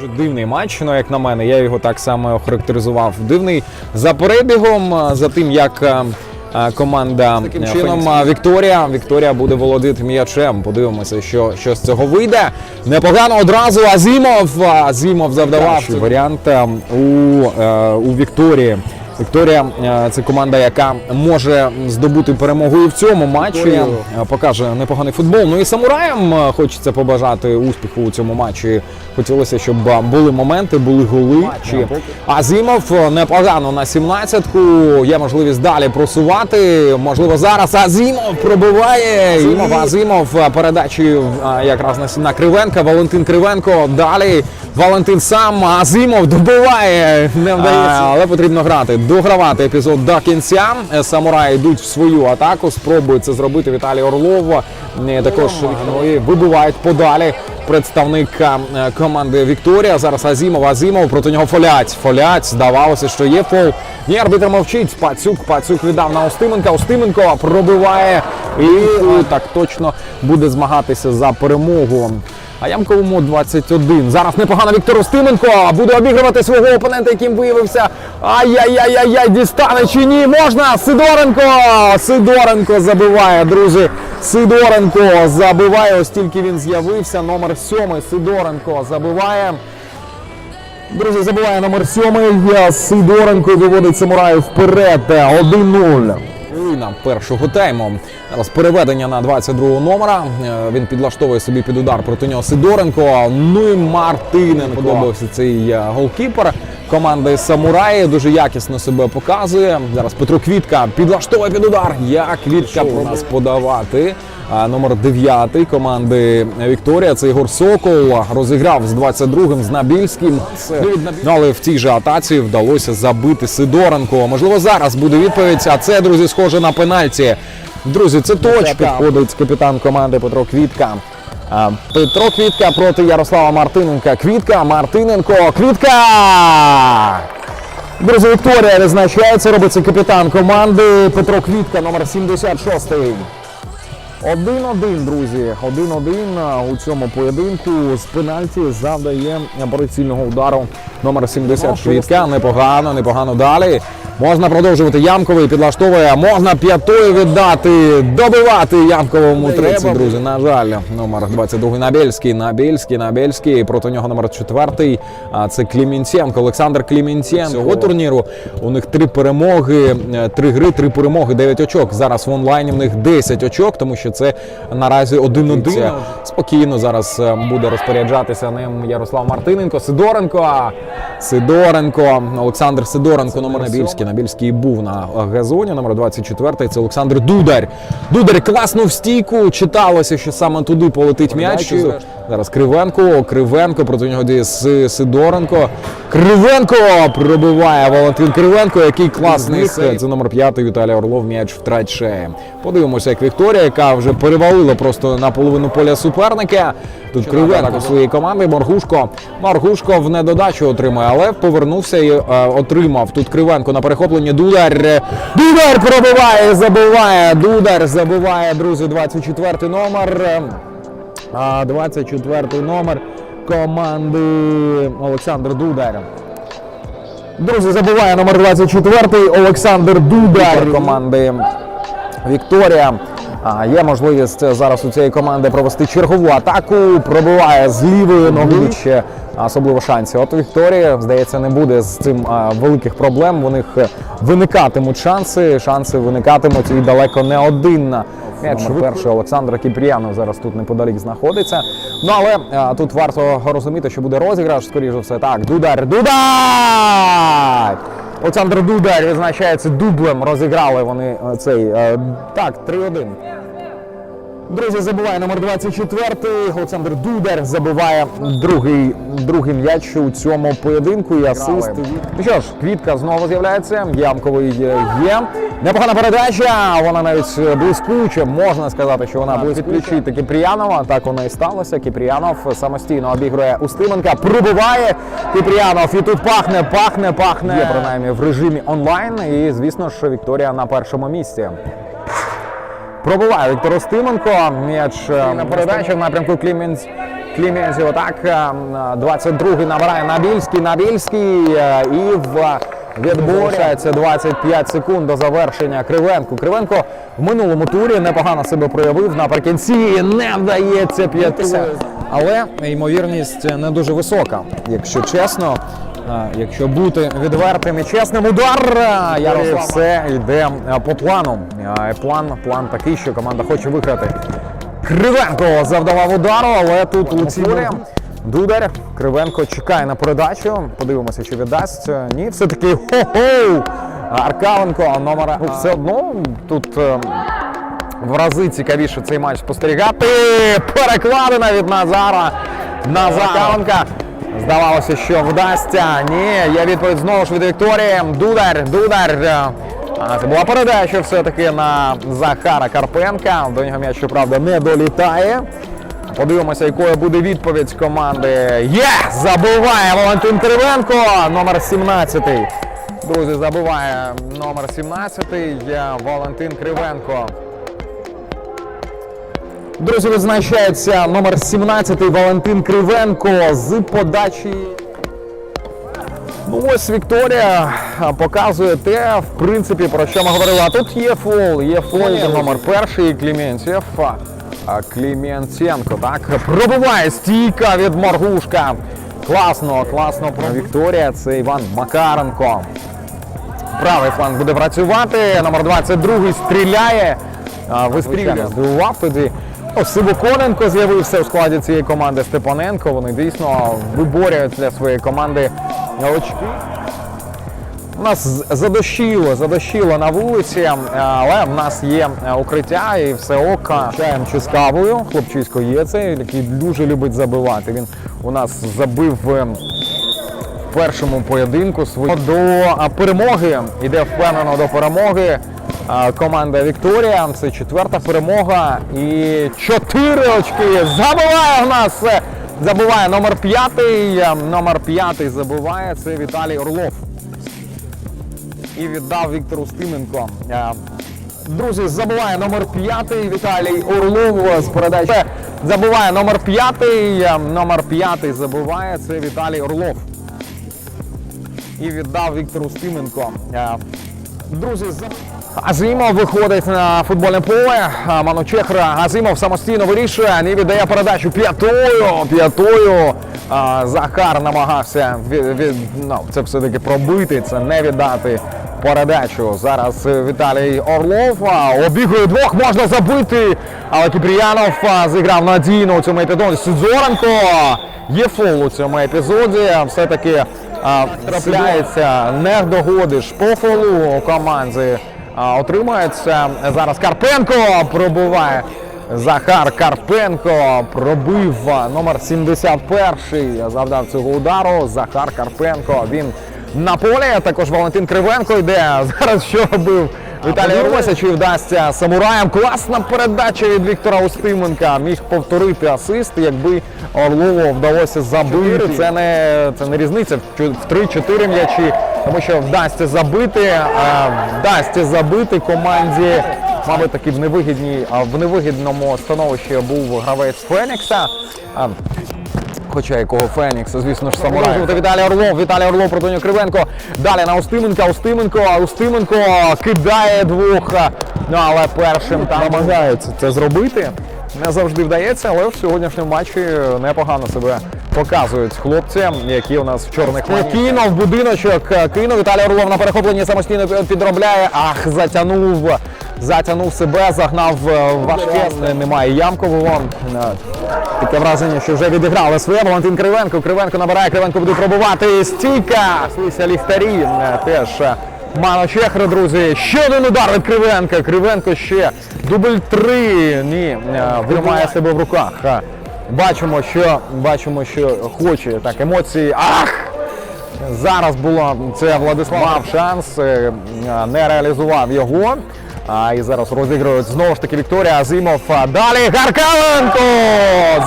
Дуже дивний матч, ну як на мене, я його так само охарактеризував. Дивний за перебігом, за тим, як команда таким чином Вікторія. Вікторія буде володіти м'ячем. Подивимося, що, що з цього вийде. Непогано одразу Азімов. Азімов завдавав варіант у, е, у Вікторії. Вікторія е, це команда, яка може здобути перемогу і в цьому матчі. Е, Покаже непоганий футбол. Ну і самураям е, хочеться побажати успіху у цьому матчі. Хотілося, щоб були моменти, були голи. Азімов непогано на 17-ку. Є можливість далі просувати. Можливо, зараз Азімов пробиває. Азімов, Азімов передачі якраз на Кривенка. Валентин Кривенко. Далі Валентин сам. Азімов добиває. Не вдається, але потрібно грати. Догравати епізод до кінця. Е, Самураї йдуть в свою атаку. Спробує це зробити Віталій Орлов. Е, Також ну, і вибивають подалі представник е, команди Вікторія. Зараз Азімов. Азімов проти нього фолять. Фолять. Здавалося, що є фол. Ні, арбітр мовчить. Пацюк. Пацюк віддав на Остименка. Остименко пробиває і так точно буде змагатися за перемогу. А Ямковому 21. Зараз непогано Віктор Устименко буде обігрувати свого опонента, яким виявився. Ай-яй-яй-яй-яй, дістане чи ні? Можна! Сидоренко! Сидоренко забиває, друзі. Сидоренко забиває, ось тільки він з'явився. Номер 7 Сидоренко забиває. Друзі, забиває номер 7. Сидоренко виводить самураїв вперед. 1-0. Хвилина першого тайму. Зараз переведення на 22 номера. Е, Він підлаштовує собі під удар проти нього Сидоренко. Ну і Мартинен подобався цей е, голкіпер команди Самураї. Дуже якісно себе показує. Зараз Петро Квітка підлаштовує під удар. Як Квітка про нас подавати? Номер 9 команди Вікторія. Це Ігор Сокол розіграв з 22-м з Набільським. Ну, але в цій же атаці вдалося забити Сидоренко. Можливо, зараз буде відповідь. А це, друзі, схоже на пенальті. Друзі, це точ підходить капітан команди Петро Квітка. Петро Квітка проти Ярослава Мартиненка. Квітка, Мартиненко, Квітка! Друзі, Вікторія відзначається. Робиться капітан команди Петро Квітка, номер 76. 1-1, друзі. 1-1 у цьому поєдинку з пенальті завдає прицільного удару номер 70 Квітка. Непогано, непогано далі. Можна продовжувати Ямковий, підлаштовує. Можна п'ятою віддати, добивати Ямковому треба. Друзі, на жаль, номер 22 Набельський, Набельський, Набельський. Проти нього номер 4. А це Клімінценко, Олександр Клімінценко. Цього турніру у них три перемоги, е, три гри, три перемоги, 9 очок. Зараз в онлайні в них 10 очок, тому що це наразі 1-1. Спокійно зараз е, буде розпоряджатися ним Ярослав Мартиненко, Сидоренко. Сидоренко, Олександр Сидоренко, номер Набільський. Набільський був на газоні, номер 24. Це Олександр Дудар. Дудар класно в стійку. Читалося, що саме туди полетить м'яч. Зараз Кривенко, Кривенко, проти нього діє Сидоренко. Кривенко пробиває Валентин Кривенко, який класний сейв. Це номер 5 Віталій Орлов м'яч втрачає. Подивимося, як Вікторія, яка вже перевалила просто на половину поля суперника. Тут Кривенко своєї команди. Моргушко. Моргушко в недодачу отримує, але повернувся і е, отримав. Тут Кривенко на перехопленні. Дудар. Дудар пробиває, забиває. Дудар забиває, друзі, 24 номер. А 24 номер команди Олександр Дудар. Друзі, забуває номер 24 Олександр Дудар команди Вікторія. А, є можливість зараз у цієї команди провести чергову атаку. Пробиває з лівої ноги ще особливо шансів. От у Вікторії, здається, не буде з цим а, великих проблем. У них е, виникатимуть шанси. Шанси виникатимуть і далеко не один. М'яч перший Олександр Кіпріянов зараз тут неподалік знаходиться. Ну але а, тут варто розуміти, що буде розіграш, скоріше все. Так, Дудар, Дудар! Олександр Дудар відзначається дублем. Розіграли вони е, цей. е, Так, 3-1. Друзі, забиває номер 24. Олександр Дудар забиває другий, другий м'яч у цьому поєдинку і асист. Ну що ж, квітка знову з'являється. Ямковий є. Непогана передача. Вона навіть блискуча. Можна сказати, що вона блискуча. Та Кіпріянова. Так воно і сталося. Кіпріянов самостійно обігрує Устименка. Пробиває Кіпріянов. І тут пахне, пахне, пахне. Є принаймні в режимі онлайн. І звісно ж, Вікторія на першому місці. Пробиває Віктор Остименко. М'яч е, на передачі в напрямку Клімінц. Кліментів. Так, е, 22-й набирає Набільський, Набільський е, і в відборі залишається 25 секунд до завершення Кривенку. Кривенко в минулому турі непогано себе проявив. Наприкінці не вдається п'яти. Але ймовірність не дуже висока, якщо чесно. Якщо бути відвертим і чесним, удар а, Ярослав. все йде по плану. План, план такий, що команда хоче виграти. Кривенко завдавав удару, але тут у цілі Дудар. Кривенко чекає на передачу. Подивимося, чи віддасть. Ні, все-таки хо-хо! Аркавенко, номер все одно тут. е, в рази цікавіше цей матч спостерігати. Перекладена від Назара. Назаренка. Здавалося, що вдасться. Ні, є відповідь знову ж від Вікторії. Дудар, Дудар. А, Це була передача все-таки на Захара Карпенка. До нього м'яч, щоправда, не долітає. Подивимося, якою буде відповідь команди. Є! Забиває Валентин Кривенко, номер 17. Друзі, забиває номер 17 є Валентин Кривенко. Друзі, відзначається номер 17 Валентин Кривенко з подачі. Ну ось Вікторія показує те, в принципі, про що ми говорили. А тут є фол, є фол номер перший Кліментьєв. А, Кліментєнко, так, пробиває стійка від Маргушка. Класно, класно. Вікторія, це Іван Макаренко. Правий фланг буде працювати. Номер 22 стріляє. Вистрілює. Здивував тоді. Сивоконенко з'явився у складі цієї команди Степаненко. Вони дійсно виборюють для своєї команди очки. У нас задощило, задощило на вулиці, е, але в нас є е, укриття і все ока. Чаєм чи з. Хлопчисько є цей, який дуже любить забивати. Він у нас забив е, в першому поєдинку свої до перемоги. Іде впевнено до перемоги. Команда Вікторія. Це четверта перемога. І чотири очки. Забиває в нас. е, Забиває номер п'ятий. е, Номер п'ятий забиває. Це Віталій Орлов. І віддав Віктору Стименко. Е, Друзі, забуває номер п'ятий Віталій Орлов з передачі. Забуває номер п'ятий. Номер п'ятий забуває. Це Віталій Орлов і віддав Віктору Стименко. Друзі, за- Азимов виходить на футбольне поле. Манучехра Азимов самостійно вирішує, не віддає передачу п'ятою. П'ятою. Захар намагався від, від, ну, це все-таки пробити, це не віддати передачу. Зараз Віталій Орлов обігує двох, можна забити. Але Кіпріянов зіграв надійно у цьому епізоді. Сидзоренко є фол у цьому епізоді. Все-таки трапляється, не догодиш по фолу у команді. А, отримається зараз Карпенко пробиває. Захар Карпенко пробив номер 71 завдав цього удару. Захар Карпенко. Він на полі. Також Валентин Кривенко йде. Зараз що робив Віталій Румася, чи вдасться самураям. Класна передача від Віктора Устименка. Міг повторити асист, якби Орлову вдалося забити. Це не, це не різниця в 3-4 м'ячі, тому що вдасться забити, вдасться забити команді. Мабуть, таки в невигідній, в невигідному становищі був гравець Фенікса. Хоча якого Фенікса, звісно ж, самурай. Віталій Орлов, Віталій Орлов проти нього Кривенко. Далі на Устименка, Устименко, Устименко кидає двох. Ну, але першим там намагається це зробити. Не завжди вдається, але в сьогоднішньому матчі непогано себе показують хлопці, які у нас в чорних кинув в будиночок. Кинув Віталій Орлов на перехопленні самостійно підробляє. Ах, затягнув. Затягнув себе, загнав е, важке, немає ямкового. Е, Таке враження, що вже відіграли своє. Валентин Кривенко. Кривенко набирає, Кривенко буде пробувати. Стійка! Слися ліхтарі. Е, Теж е, Мано Чехра, друзі. Ще один удар від Кривенка. Кривенко ще. Дубль три. Ні, е, тримає себе в руках. Е, Бачимо, що бачимо, що хоче. Так, емоції. Ах! Зараз було це Владислав мав шанс, е, не реалізував його. А і зараз розігрують знову ж таки Вікторія Азимов. Далі Гаркаленко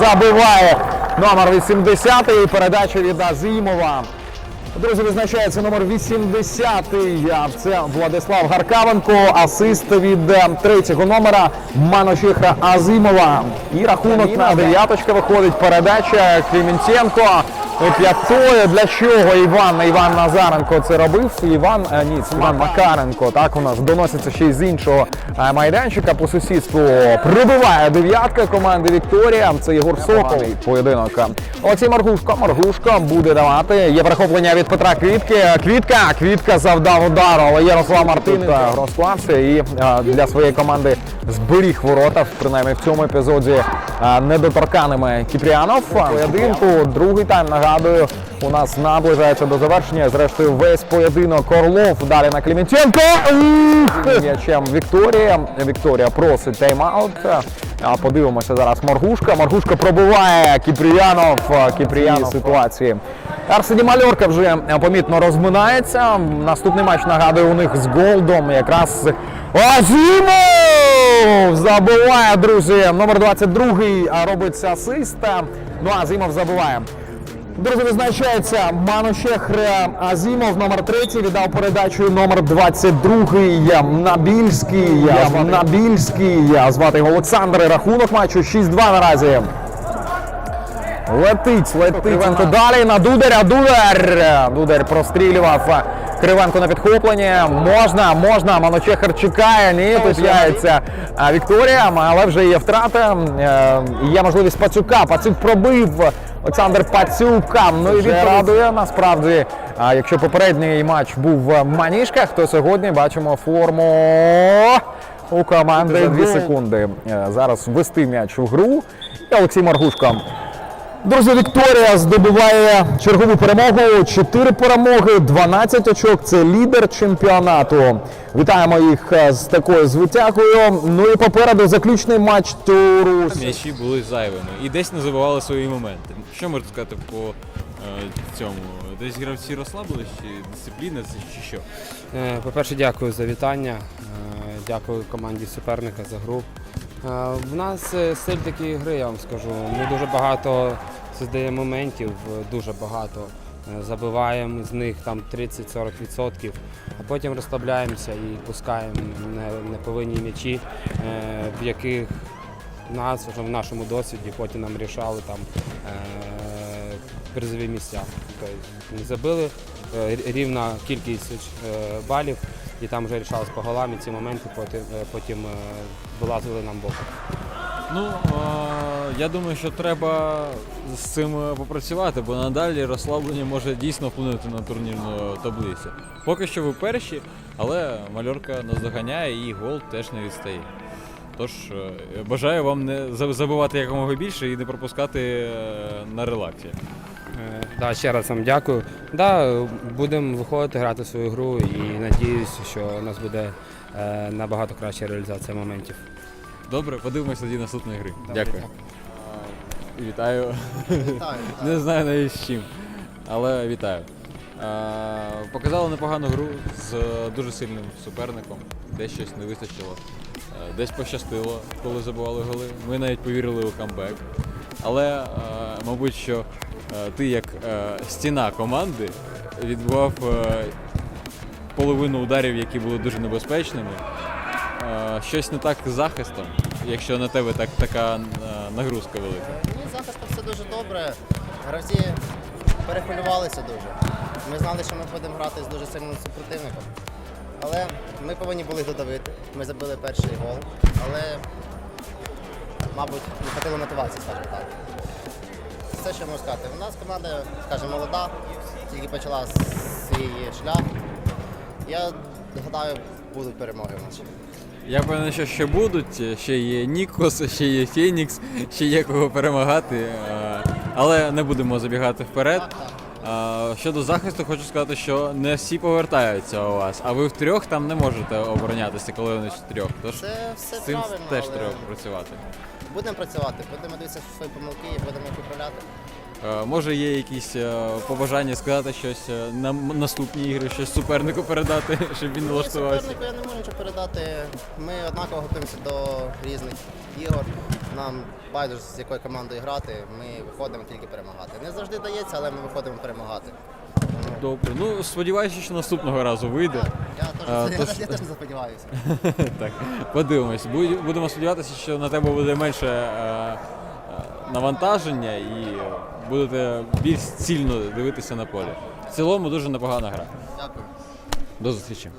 забиває номер 80 і передача від Азимова. Друзі, визначається номер 80 а Це Владислав Гаркавенко, асист від е, третього номера Маночехра Азимова. І рахунок на дев'яточка виходить. Передача Клімінченко. П'ятою. Для чого Іван Іван Назаренко це робив? Іван е, ні, це Іван Макаренко. Так у нас доноситься ще й з іншого е, майданчика по сусідству. Прибиває дев'ятка команди Вікторія. Це Єгор Сокол. Поєдинок. Олексій Маргушко. Маргушко буде давати. Є перехоплення від Петра Квітки. Квітка. Квітка завдав удару, але Ярослав Мартиненко розклався і е, для своєї команди зберіг ворота. Принаймні в цьому епізоді недоторканими Кіпріанов. Поєдинку другий тайм нагадую. У нас наближається до завершення. Зрештою, весь поєдинок Орлов. Далі на Клімінченко. М'ячем Вікторія. Вікторія просить тайм-аут. Подивимося зараз Моргушка. Моргушка пробиває Кіпріянов. Кіпріянов ситуації. Арсені Мальорка вже помітно розминається. Наступний матч нагадую у них з Голдом. Якраз Азімов забиває, друзі. Номер 22 а, робить асист. Ну а Азімов забиває. Друзі, визначається Маношехр Азімов, номер 3, віддав передачу номер 22 Набільський. Набільський. Звати його Олександр. Рахунок матчу 6-2 наразі. Летить, летить. Далі на Дударя. Дудар. Дудар прострілював. Кривенко на підхопленні. Можна, можна. Маночехер чекає. Ні, тут яється Вікторія, але вже є втрата. Е, Є можливість Пацюка. Пацюк пробив. Олександр Пацюк. Ну і він радує насправді. А якщо попередній матч був в Манішках, то сьогодні бачимо форму у команди 2 секунди. Е, Зараз ввести м'яч у гру. І Олексій Маргушко. Друзі, Вікторія здобуває чергову перемогу. 4 перемоги, 12 очок. Це лідер чемпіонату. Вітаємо їх е, з такою звитягою. Ну і попереду заключний матч туру. М'ячі були зайвими і десь не забивали свої моменти. Що можна сказати по е, цьому? Десь гравці розслабились, чи дисципліна, чи що? Е, По-перше, дякую за вітання. Е, Дякую команді суперника за гру. Е, В нас е, стиль такої гри, я вам скажу. Ми дуже багато создаємо моментів, е, дуже багато. Забиваємо з них там 30-40%, а потім розслабляємося і пускаємо не- неповинні м'ячі, в яких нас вже в нашому досвіді потім нам рішали там призові місця. Тобто забили рівна кількість балів, і там вже рішалось по голам, і ці моменти потім, е, потім е, вилазили нам боком. Ну я думаю, що треба з цим е, попрацювати, бо надалі розслаблення може дійсно вплинути на турнірну таблицю. Поки що ви перші, але мальорка наздоганяє і гол теж не відстає. Тож бажаю вам не за- забивати якомога більше і не пропускати на релаксі. Да, ще раз вам дякую. Да, будемо виходити, грати свою гру і надіюсь, що у нас буде е, набагато краща реалізація моментів. Добре, подивимося тоді наступної гри. Добре, Дякую. А, Вітаю. Не знаю навіть з чим, але вітаю. Показали непогану гру з дуже сильним суперником. Десь щось не вистачило. Е, Десь пощастило, коли забували голи. Ми навіть повірили у камбек. Але, е, мабуть, що ти як е, стіна команди відбував е, половину ударів, які були дуже небезпечними. Е, Щось не так з захистом, якщо на тебе так, така е, нагрузка велика. Ні, з захистом все дуже добре. Гравці перехвилювалися дуже. Ми знали, що ми будемо грати з дуже сильним супротивником. Але ми повинні були додавити. Ми забили перший гол, але, мабуть, не хватило мотивації, скажімо так. Все, що можу сказати. У нас команда, скажімо, молода, тільки почала свій шлях. Я гадаю, будуть перемоги в нас. Я певний, що ще будуть. Ще є Нікос, ще є Фенікс, ще є кого перемагати. Але не будемо забігати вперед. Щодо захисту, хочу сказати, що не всі повертаються у вас, а ви втрьох там не можете оборонятися, коли вони чотирьох. Тож Це все з цим правильно, теж але треба працювати. Будемо працювати, будемо дивитися свої помилки і будемо їх виправляти. Е, Може є якісь е, побажання сказати щось е, на м- наступні ігри, щось супернику передати, щоб він налаштувався. супернику я не можу нічого передати. Ми однаково готуємося до різних ігор. Нам байдуже з якою командою грати. Ми виходимо тільки перемагати. Не завжди дається, але ми виходимо перемагати. Добре. Ну, сподіваюся, що наступного разу вийде. Я теж, я, теж сподіваюся. Так, подивимось. Будемо сподіватися, що на тебе буде менше е, е, навантаження і будете більш цільно дивитися на полі. В цілому дуже непогана гра. Дякую. До зустрічі.